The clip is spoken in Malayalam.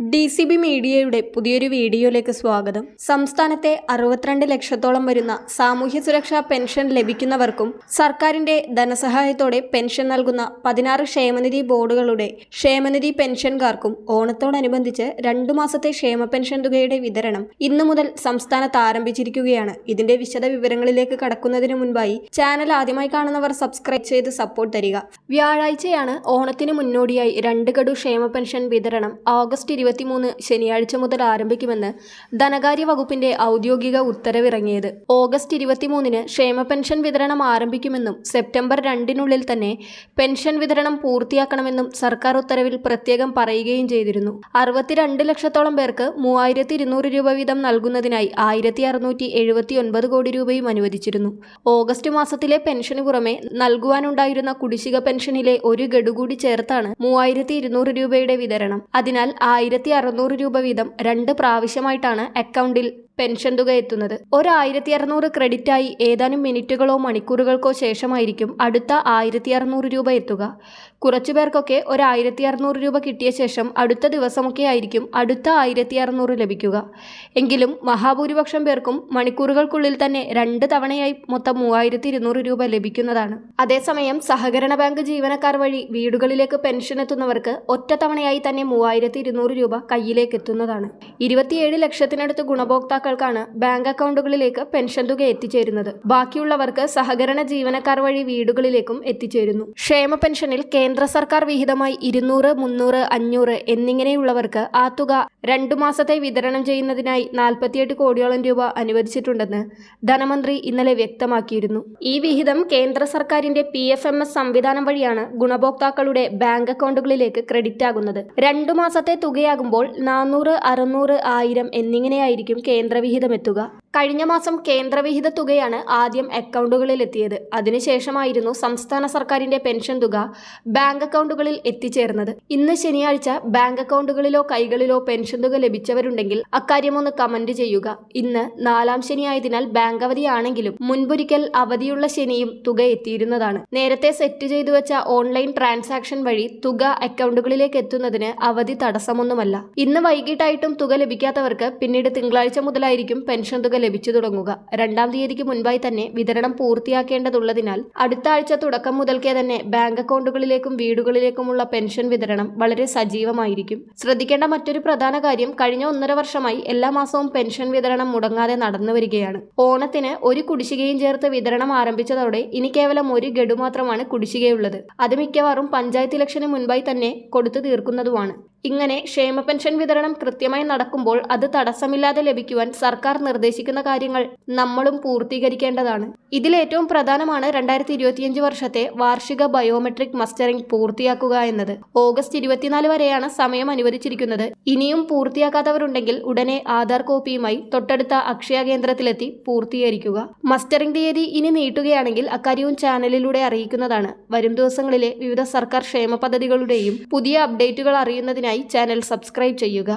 ഡി സി ബി മീഡിയയുടെ പുതിയൊരു വീഡിയോയിലേക്ക് സ്വാഗതം. സംസ്ഥാനത്തെ അറുപത്തിരണ്ട് ലക്ഷത്തോളം വരുന്ന സാമൂഹ്യ സുരക്ഷാ പെൻഷൻ ലഭിക്കുന്നവർക്കും സർക്കാരിന്റെ ധനസഹായത്തോടെ പെൻഷൻ നൽകുന്ന പതിനാറ് ക്ഷേമനിധി ബോർഡുകളുടെ ക്ഷേമനിധി പെൻഷൻകാർക്കും ഓണത്തോടനുബന്ധിച്ച് രണ്ടു മാസത്തെ ക്ഷേമ പെൻഷൻ തുകയുടെ വിതരണം ഇന്നു മുതൽ സംസ്ഥാനത്ത് ആരംഭിച്ചിരിക്കുകയാണ്. ഇതിന്റെ വിശദ വിവരങ്ങളിലേക്ക് കടക്കുന്നതിന് മുൻപായി ചാനൽ ആദ്യമായി കാണുന്നവർ സബ്സ്ക്രൈബ് ചെയ്ത് സപ്പോർട്ട് തരിക. വ്യാഴാഴ്ചയാണ് ഓണത്തിന് മുന്നോടിയായി രണ്ട് ഗഡു ക്ഷേമ പെൻഷൻ വിതരണം. ഓഗസ്റ്റ് ഇരുപത്തിമൂന്ന് ശനിയാഴ്ച മുതൽ ആരംഭിക്കുമെന്ന് ധനകാര്യ വകുപ്പിന്റെ ഔദ്യോഗിക ഉത്തരവിറങ്ങിയത്. ഓഗസ്റ്റ് ഇരുപത്തിമൂന്നിന് ക്ഷേമ പെൻഷൻ വിതരണം ആരംഭിക്കുമെന്നും സെപ്റ്റംബർ രണ്ടിനുള്ളിൽ തന്നെ പെൻഷൻ വിതരണം പൂർത്തിയാക്കണമെന്നും സർക്കാർ ഉത്തരവിൽ പ്രത്യേകം പറയുകയും ചെയ്തിരുന്നു. അറുപത്തിരണ്ട് ലക്ഷത്തോളം പേർക്ക് മൂവായിരത്തി ഇരുന്നൂറ് രൂപ വീതം നൽകുന്നതിനായി ആയിരത്തി അറുന്നൂറ്റി എഴുപത്തി ഒൻപത് കോടി രൂപയും അനുവദിച്ചിരുന്നു. ഓഗസ്റ്റ് മാസത്തിലെ പെൻഷന് പുറമെ നൽകുവാനുണ്ടായിരുന്ന കുടിശ്ശിക പെൻഷനിലെ ഒരു ഗഡു കൂടി ചേർത്താണ് മൂവായിരത്തി ഇരുന്നൂറ് രൂപയുടെ വിതരണം. അതിനാൽ ആയിരത്തി അറുന്നൂറ് രൂപ വീതം രണ്ട് പ്രാവശ്യമായിട്ടാണ് അക്കൗണ്ടിൽ പെൻഷൻ തുക എത്തുന്നത്. ഒരു ഒരായിരത്തി അറുന്നൂറ് ക്രെഡിറ്റായി ഏതാനും മിനിറ്റുകളോ മണിക്കൂറുകൾക്കോ ശേഷമായിരിക്കും അടുത്ത ആയിരത്തി അറുന്നൂറ് രൂപ എത്തുക. കുറച്ചു പേർക്കൊക്കെ ഒരായിരത്തി അറുന്നൂറ് രൂപ കിട്ടിയ ശേഷം അടുത്ത ദിവസമൊക്കെ ആയിരിക്കും അടുത്ത ആയിരത്തി അറുന്നൂറ് ലഭിക്കുക. എങ്കിലും മഹാഭൂരിപക്ഷം പേർക്കും മണിക്കൂറുകൾക്കുള്ളിൽ തന്നെ രണ്ട് തവണയായി മൊത്തം മൂവായിരത്തി ഇരുന്നൂറ് രൂപ ലഭിക്കുന്നതാണ്. അതേസമയം സഹകരണ ബാങ്ക് ജീവനക്കാർ വഴി വീടുകളിലേക്ക് പെൻഷൻ എത്തുന്നവർക്ക് ഒറ്റ തവണയായി തന്നെ മൂവായിരത്തി ഇരുന്നൂറ് രൂപ കയ്യിലേക്ക് എത്തുന്നതാണ് ഇരുപത്തിയേഴ് ലക്ഷത്തിനടുത്ത് ഗുണഭോക്താക്കൾക്കാണ് ബാങ്ക് അക്കൗണ്ടുകളിലേക്ക് പെൻഷൻ തുക എത്തിച്ചേരുന്നത്. ബാക്കിയുള്ളവർക്ക് സഹകരണ ജീവനക്കാർ വഴി വീടുകളിലേക്കും എത്തിച്ചേരുന്നു. ക്ഷേമ പെൻഷനിൽ കേന്ദ്ര സർക്കാർ വിഹിതമായി ഇരുന്നൂറ് മുന്നൂറ് അഞ്ഞൂറ് എന്നിങ്ങനെയുള്ളവർക്ക് ആ തുക രണ്ടു മാസത്തെ വിതരണം ചെയ്യുന്നതിനായി നാൽപ്പത്തിയെട്ട് കോടിയോളം രൂപ അനുവദിച്ചിട്ടുണ്ടെന്ന് ധനമന്ത്രി ഇന്നലെ വ്യക്തമാക്കിയിരുന്നു. ഈ വിഹിതം കേന്ദ്ര സർക്കാരിന്റെ പി എഫ് എം എസ് സംവിധാനം വഴിയാണ് ഗുണഭോക്താക്കളുടെ ബാങ്ക് അക്കൗണ്ടുകളിലേക്ക് ക്രെഡിറ്റ് ആകുന്നത്. രണ്ടു മാസത്തെ തുകയാകുമ്പോൾ നാനൂറ് അറുന്നൂറ് ആയിരം എന്നിങ്ങനെയായിരിക്കും കേന്ദ്രവിഹിതം എത്തുക കഴിഞ്ഞ മാസം കേന്ദ്രവിഹിത തുകയാണ് ആദ്യം അക്കൗണ്ടുകളിൽ എത്തിയത് അതിനുശേഷമായിരുന്നു സംസ്ഥാന സർക്കാരിന്റെ പെൻഷൻ തുക ബാങ്ക് അക്കൗണ്ടുകളിൽ എത്തിച്ചേർന്നത്. ഇന്ന് ശനിയാഴ്ച ബാങ്ക് അക്കൗണ്ടുകളിലോ കൈകളിലോ പെൻഷൻ തുക ലഭിച്ചവരുണ്ടെങ്കിൽ അക്കാര്യം ഒന്ന് കമന്റ് ചെയ്യുക. ഇന്ന് നാലാം ശനിയായതിനാൽ ബാങ്ക് അവധിയാണെങ്കിലും മുൻപൊരിക്കൽ അവധിയുള്ള ശനിയും തുക എത്തിയിരുന്നതാണ്. നേരത്തെ സെറ്റ് ചെയ്തു വെച്ച ഓൺലൈൻ ട്രാൻസാക്ഷൻ വഴി തുക അക്കൗണ്ടുകളിലേക്ക് എത്തുന്നതിന് അവധി തടസ്സമൊന്നുമല്ല. ഇന്ന് വൈകിട്ടായിട്ടും തുക ലഭിക്കാത്തവർക്ക് പിന്നീട് തിങ്കളാഴ്ച മുതലായിരിക്കും പെൻഷൻ തുക ലഭിച്ചു തുടങ്ങുക. രണ്ടാം തീയതിക്ക് മുൻപായി തന്നെ വിതരണം പൂർത്തിയാക്കേണ്ടതുള്ളതിനാൽ അടുത്ത ആഴ്ച തുടക്കം മുതൽക്കേ തന്നെ ബാങ്ക് അക്കൗണ്ടുകളിലേക്കും വീടുകളിലേക്കുമുള്ള പെൻഷൻ വിതരണം വളരെ സജീവമായിരിക്കും. ശ്രദ്ധിക്കേണ്ട മറ്റൊരു പ്രധാന കാര്യം കഴിഞ്ഞ ഒന്നര വർഷമായി എല്ലാ മാസവും പെൻഷൻ വിതരണം മുടങ്ങാതെ നടന്നു വരികയാണ്. ഓണത്തിന് ഒരു കുടിശ്ശികയും ചേർത്ത് വിതരണം ആരംഭിച്ചതോടെ ഇനി കേവലം ഒരു ഗഡു മാത്രമാണ് കുടിശ്ശികയുള്ളത്. അത് മിക്കവാറും പഞ്ചായത്ത് ഇലക്ഷന് മുൻപായി തന്നെ കൊടുത്തു തീർക്കുന്നതുമാണ്. ഇങ്ങനെ ക്ഷേമ പെൻഷൻ വിതരണം കൃത്യമായി നടക്കുമ്പോൾ അത് തടസ്സമില്ലാതെ ലഭിക്കുവാൻ സർക്കാർ നിർദ്ദേശിക്കുന്ന കാര്യങ്ങൾ നമ്മളും പൂർത്തീകരിക്കേണ്ടതാണ്. ഇതിലേറ്റവും പ്രധാനമാണ് രണ്ടായിരത്തി ഇരുപത്തിയഞ്ച് വർഷത്തെ വാർഷിക ബയോമെട്രിക് മസ്റ്ററിംഗ് പൂർത്തിയാക്കുക എന്നത്. ഓഗസ്റ്റ് ഇരുപത്തിനാല് വരെയാണ് സമയം അനുവദിച്ചിരിക്കുന്നത്. ഇനിയും പൂർത്തിയാക്കാത്തവരുണ്ടെങ്കിൽ ഉടനെ ആധാർ കോപ്പിയുമായി തൊട്ടടുത്ത അക്ഷയ കേന്ദ്രത്തിലെത്തി പൂർത്തീകരിക്കുക. മസ്റ്ററിംഗ് തീയതി ഇനി നീട്ടുകയാണെങ്കിൽ അക്കാര്യവും ചാനലിലൂടെ അറിയിക്കുന്നതാണ്. വരും ദിവസങ്ങളിലെ വിവിധ സർക്കാർ ക്ഷേമ പദ്ധതികളുടെയും പുതിയ അപ്ഡേറ്റുകൾ അറിയുന്നതിനായി ചാനൽ സബ്സ്ക്രൈബ് ചെയ്യുക